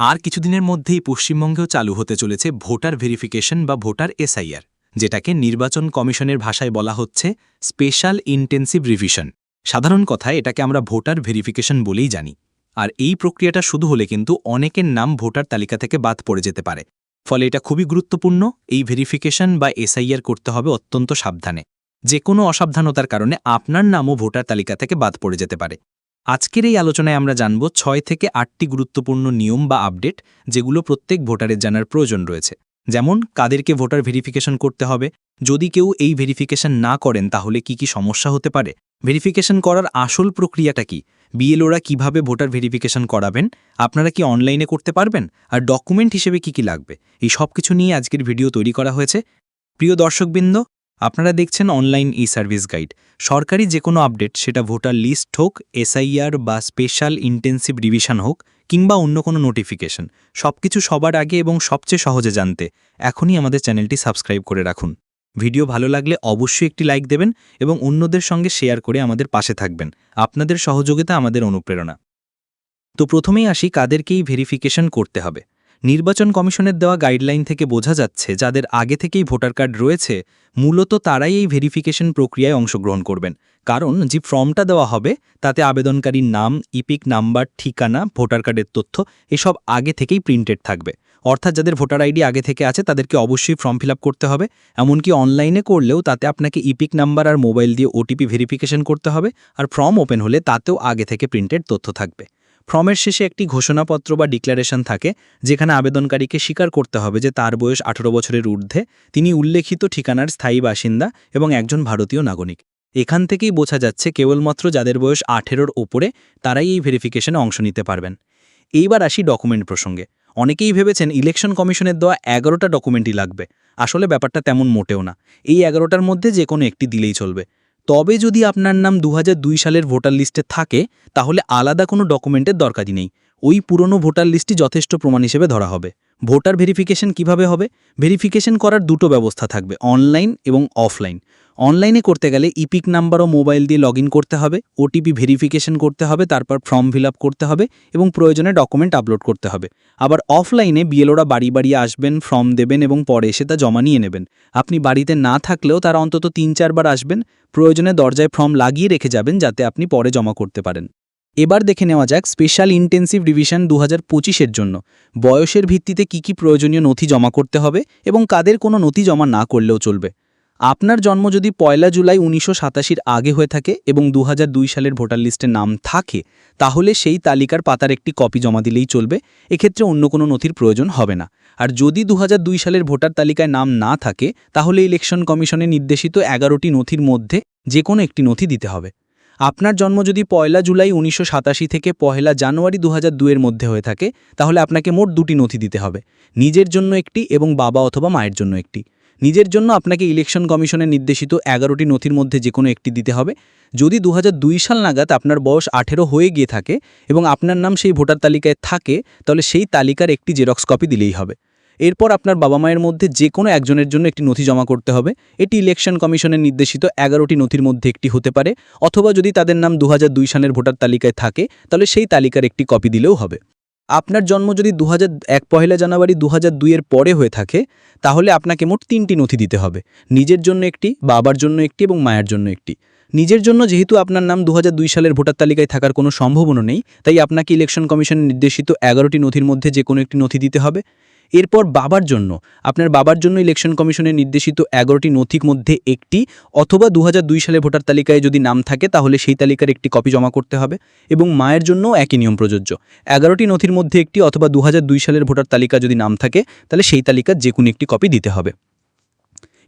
আর কিছুদিনের মধ্যেই পশ্চিমবঙ্গেও চালু হতে চলেছে ভোটার ভেরিফিকেশন বা ভোটার এসআইআর, যেটাকে নির্বাচন কমিশনের ভাষায় বলা হচ্ছে স্পেশাল ইন্টেন্সিভ রিভিশন। সাধারণ কথায় এটাকে আমরা ভোটার ভেরিফিকেশন বলেই জানি। আর এই প্রক্রিয়াটা শুধু হলে কিন্তু অনেকের নাম ভোটার তালিকা থেকে বাদ পড়ে যেতে পারে। ফলে এটা খুবই গুরুত্বপূর্ণ, এই ভেরিফিকেশন বা এসআইআর করতে হবে অত্যন্ত সাবধানে। যে কোনো অসাবধানতার কারণে আপনার নামও ভোটার তালিকা থেকে বাদ পড়ে যেতে পারে। আজকের এই আলোচনায় আমরা জানব ছয় থেকে আটটি গুরুত্বপূর্ণ নিয়ম বা আপডেট যেগুলো প্রত্যেক ভোটারের জানার প্রয়োজন রয়েছে। যেমন, কাদেরকে ভোটার ভেরিফিকেশন করতে হবে। যদি কেউ এই ভেরিফিকেশন না করেন, তাহলে কি কি সমস্যা হতে পারে? ভেরিফিকেশন করার আসল প্রক্রিয়াটা কি? বিএলওরা কীভাবে ভোটার ভেরিফিকেশন করাবেন? আপনারা কি অনলাইনে করতে পারবেন? আর ডকুমেন্ট হিসেবে কি কি লাগবে? এই সব কিছু নিয়ে আজকের ভিডিও তৈরি করা হয়েছে। প্রিয় দর্শকবৃন্দ আপনারা দেখছেন অনলাইন ই সার্ভিস গাইড সরকারি যে কোনো আপডেট সেটা ভোটার লিস্ট হোক এসআইআর বা স্পেশাল ইন্টেন্সিভ রিভিশন হোক, কিংবা অন্য কোনো নোটিফিকেশন সবকিছু সবার আগে এবং সবচেয়ে সহজে জানতে এখনই আমাদের চ্যানেলটি সাবস্ক্রাইব করে রাখুন। ভিডিও ভালো লাগলে অবশ্যই একটি লাইক দেবেন এবং অন্যদের সঙ্গে শেয়ার করে আমাদের পাশে থাকবেন। আপনাদের সহযোগিতা আমাদের অনুপ্রেরণা। তো প্রথমেই আসি কাদেরকেই ভেরিফিকেশন করতে হবে। নির্বাচন কমিশনের দেওয়া গাইডলাইন থেকে বোঝা যাচ্ছে, যাদের আগে থেকেই ভোটার কার্ড রয়েছে, মূলত তারাই এই ভেরিফিকেশন প্রক্রিয়ায় অংশগ্রহণ করবেন। কারণ যে ফর্মটা দেওয়া হবে, তাতে আবেদনকারীর নাম, ইপিক নাম্বার, ঠিকানা, ভোটার কার্ডের তথ্য, এসব আগে থেকেই প্রিন্টেড থাকবে। অর্থাৎ যাদের ভোটার আইডি আগে থেকে আছে, তাদেরকে অবশ্যই ফর্ম ফিল করতে হবে। এমনকি অনলাইনে করলেও তাতে আপনাকে ইপিক নাম্বার আর মোবাইল দিয়ে ওটিপি ভেরিফিকেশন করতে হবে, আর ফর্ম ওপেন হলে তাতেও আগে থেকে প্রিন্টেড তথ্য থাকবে। ফর্মের শেষে একটি ঘোষণাপত্র বা ডিক্লারেশন থাকে, যেখানে আবেদনকারীকে স্বীকার করতে হবে যে তার বয়স আঠারো বছরের ঊর্ধ্বে, তিনি উল্লেখিত ঠিকানার স্থায়ী বাসিন্দা এবং একজন ভারতীয় নাগরিক। এখান থেকেই বোঝা যাচ্ছে কেবলমাত্র যাদের বয়স আঠেরোর ওপরে, তারাই এই ভেরিফিকেশনে অংশ নিতে পারবেন। এইবার আসি ডকুমেন্ট প্রসঙ্গে। অনেকেই ভেবেছেন ইলেকশন কমিশনের দেওয়া এগারোটা ডকুমেন্টই লাগবে। আসলে ব্যাপারটা তেমন মোটেও না। এই এগারোটার মধ্যে যে কোনো একটি দিলেই চলবে। তবে যদি আপনার নাম দু হাজার দুই সালের ভোটার লিস্টে থাকে, তাহলে আলাদা কোনো ডকুমেন্টের দরকারই নেই। ওই পুরনো ভোটার লিস্টটি যথেষ্ট প্রমাণ হিসেবে ধরা হবে। ভোটার ভেরিফিকেশন কীভাবে হবে? ভেরিফিকেশন করার দুটো ব্যবস্থা থাকবে, অনলাইন এবং অফলাইন। অনলাইনে করতে গেলে ইপিক নাম্বার ও মোবাইল দিয়ে লগ করতে হবে, ওটিপি ভেরিফিকেশন করতে হবে, তারপর ফর্ম ফিল করতে হবে এবং প্রয়োজনে ডকুমেন্ট আপলোড করতে হবে। আবার অফলাইনে বিএলওরা বাড়ি বাড়ি আসবেন, ফর্ম দেবেন এবং পরে এসে তা জমা নিয়ে নেবেন। আপনি বাড়িতে না থাকলেও তারা অন্তত তিন চারবার আসবেন, প্রয়োজনে দরজায় ফর্ম লাগিয়ে রেখে যাবেন যাতে আপনি পরে জমা করতে পারেন। এবার দেখে নেওয়া যাক স্পেশাল ইন্টেন্সিভ রিভিশন দু হাজার জন্য। বয়সের ভিত্তিতে কি কি প্রয়োজনীয় নথি জমা করতে হবে এবং কাদের কোনো নথি জমা না করলেও চলবে। আপনার জন্ম যদি পয়লা জুলাই উনিশশো সাতাশির আগে হয়ে থাকে এবং দু হাজার দুই সালের ভোটার লিস্টে নাম থাকে, তাহলে সেই তালিকার পাতার একটি কপি জমা দিলেই চলবে। এক্ষেত্রে অন্য কোনো নথির প্রয়োজন হবে না। আর যদি দু হাজার দুই সালের ভোটার তালিকায় নাম না থাকে, তাহলে ইলেকশন কমিশনে নির্দেশিত এগারোটি নথির মধ্যে যে কোনো একটি নথি দিতে হবে। আপনার জন্ম যদি পয়লা জুলাই উনিশশো সাতাশি থেকে পহেলা জানুয়ারি দু এর মধ্যে হয়ে থাকে, তাহলে আপনাকে মোট দুটি নথি দিতে হবে। নিজের জন্য একটি এবং বাবা অথবা মায়ের জন্য একটি। নিজের জন্য আপনাকে ইলেকশন কমিশনের নির্দেশিত এগারোটি নথির মধ্যে যে কোনো একটি দিতে হবে। যদি দু হাজার দুই সাল নাগাদ আপনার বয়স আঠেরো হয়ে গিয়ে থাকে এবং আপনার নাম সেই ভোটার তালিকায় থাকে, তাহলে সেই তালিকার একটি জেরক্স কপি দিলেই হবে। এরপর আপনার বাবা মায়ের মধ্যে যে কোনো একজনের জন্য একটি নথি জমা করতে হবে। এটি ইলেকশন কমিশনের নির্দেশিত এগারোটি নথির মধ্যে একটি হতে পারে, অথবা যদি তাদের নাম দু হাজার দুই সালের ভোটার তালিকায় থাকে, তাহলে সেই তালিকার একটি কপি দিলেও হবে। আপনার জন্ম যদি দু এক পহেলা জানুয়ারি দু এর পরে হয়ে থাকে, তাহলে আপনাকে মোট তিনটি নথি দিতে হবে। নিজের জন্য একটি, বাবার জন্য একটি এবং মায়ের জন্য একটি। নিজের জন্য যেহেতু আপনার নাম দু হাজার দুই সালের ভোটার তালিকায় থাকার কোনো সম্ভাবনা নেই, তাই আপনাকে ইলেকশন কমিশনের নির্দেশিত এগারোটি নথির মধ্যে যে কোনো একটি নথি দিতে হবে। এরপর বাবার জন্য। আপনার বাবার জন্য ইলেকশন কমিশনের নির্দেশিত এগারোটি নথির মধ্যে একটি অথবা দু সালে ভোটার তালিকায় যদি নাম থাকে, তাহলে সেই তালিকার একটি কপি জমা করতে হবে এবং মায়ের জন্যও একই নিয়ম প্রযোজ্য। এগারোটি নথির মধ্যে একটি অথবা দু হাজার দুই সালের ভোটার তালিকা যদি নাম থাকে, তাহলে সেই তালিকার যে কোনো একটি কপি দিতে হবে।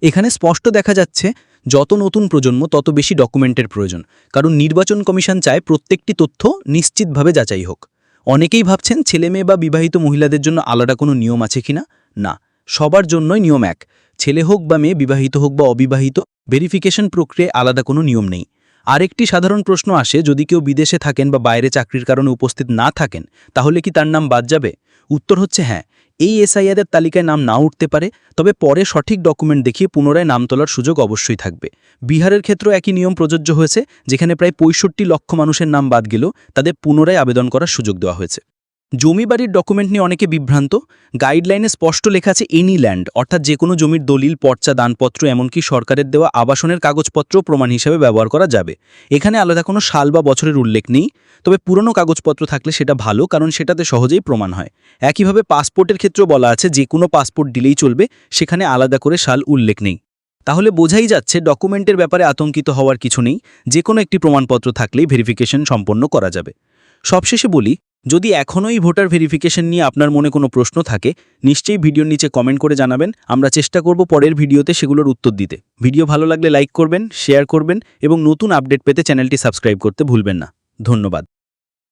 এখানে স্পষ্ট দেখা যাচ্ছে, যত নতুন প্রজন্ম, তত বেশি ডকুমেন্টের প্রয়োজন। কারণ নির্বাচন কমিশন চায় প্রত্যেকটি তথ্য নিশ্চিতভাবে যাচাই হোক। অনেকেই ভাবছেন ছেলে মেয়ে বা বিবাহিত মহিলাদের জন্য আলাদা কোনো নিয়ম আছে কিনা না? সবার জন্যই নিয়ম এক। ছেলে হোক বা মেয়ে, বিবাহিত হোক বা অবিবাহিত ভেরিফিকেশন প্রক্রিয়ায় আলাদা কোনো নিয়ম নেই। আরেকটি সাধারণ প্রশ্ন আসে, যদি কেউ বিদেশে থাকেন বা বাইরে চাকরির কারণে উপস্থিত না থাকেন, তাহলে কি তার নাম বাদ যাবে? উত্তর হচ্ছে হ্যাঁ এই এসআইআদের তালিকায় নাম না উঠতে পারে, তবে পরে সঠিক ডকুমেন্ট দেখিয়ে পুনরায় নাম তোলার সুযোগ অবশ্যই থাকবে। বিহারের ক্ষেত্রে একই নিয়ম প্রযোজ্য হয়েছে, যেখানে প্রায় পঁয়ষট্টি লক্ষ মানুষের নাম বাদ গেলেও তাদের পুনরায় আবেদন করার সুযোগ দেওয়া হয়েছে। জমি বাড়ির ডকুমেন্ট নিয়ে অনেকে বিভ্রান্ত। গাইডলাইনে স্পষ্ট লেখা আছে এনি ল্যান্ড অর্থাৎ যে কোনো জমির দলিল, পর্চা, দানপত্র, এমনকি সরকারের দেওয়া আবাসনের কাগজপত্র প্রমাণ হিসেবে ব্যবহার করা যাবে। এখানে আলাদা কোনো সাল বা বছরের উল্লেখ নেই, তবে পুরনো কাগজপত্র থাকলে সেটা ভালো, কারণ সেটাতে সহজেই প্রমাণ হয়। একইভাবে পাসপোর্টের ক্ষেত্রেও বলা আছে, যে কোনো পাসপোর্ট দিলেই চলবে, সেখানে আলাদা করে সাল উল্লেখ নেই। তাহলে বোঝাই যাচ্ছে ডকুমেন্টের ব্যাপারে আতঙ্কিত হওয়ার কিছু নেই যে কোনো একটি প্রমাণপত্র থাকলেই ভেরিফিকেশন সম্পন্ন করা যাবে। সবশেষে বলি যদি এখনও এই ভোটার ভেরিফিকেশন নিয়ে আপনার মনে কোনো প্রশ্ন থাকে, নিশ্চয়ই ভিডিওর নিচে কমেন্ট করে জানাবেন। আমরা চেষ্টা করব পরের ভিডিওতে সেগুলোর উত্তর দিতে। ভিডিও ভালো লাগলে লাইক করবেন শেয়ার করবেন এবং নতুন আপডেট পেতে চ্যানেলটি সাবস্ক্রাইব করতে ভুলবেন না। ধন্যবাদ।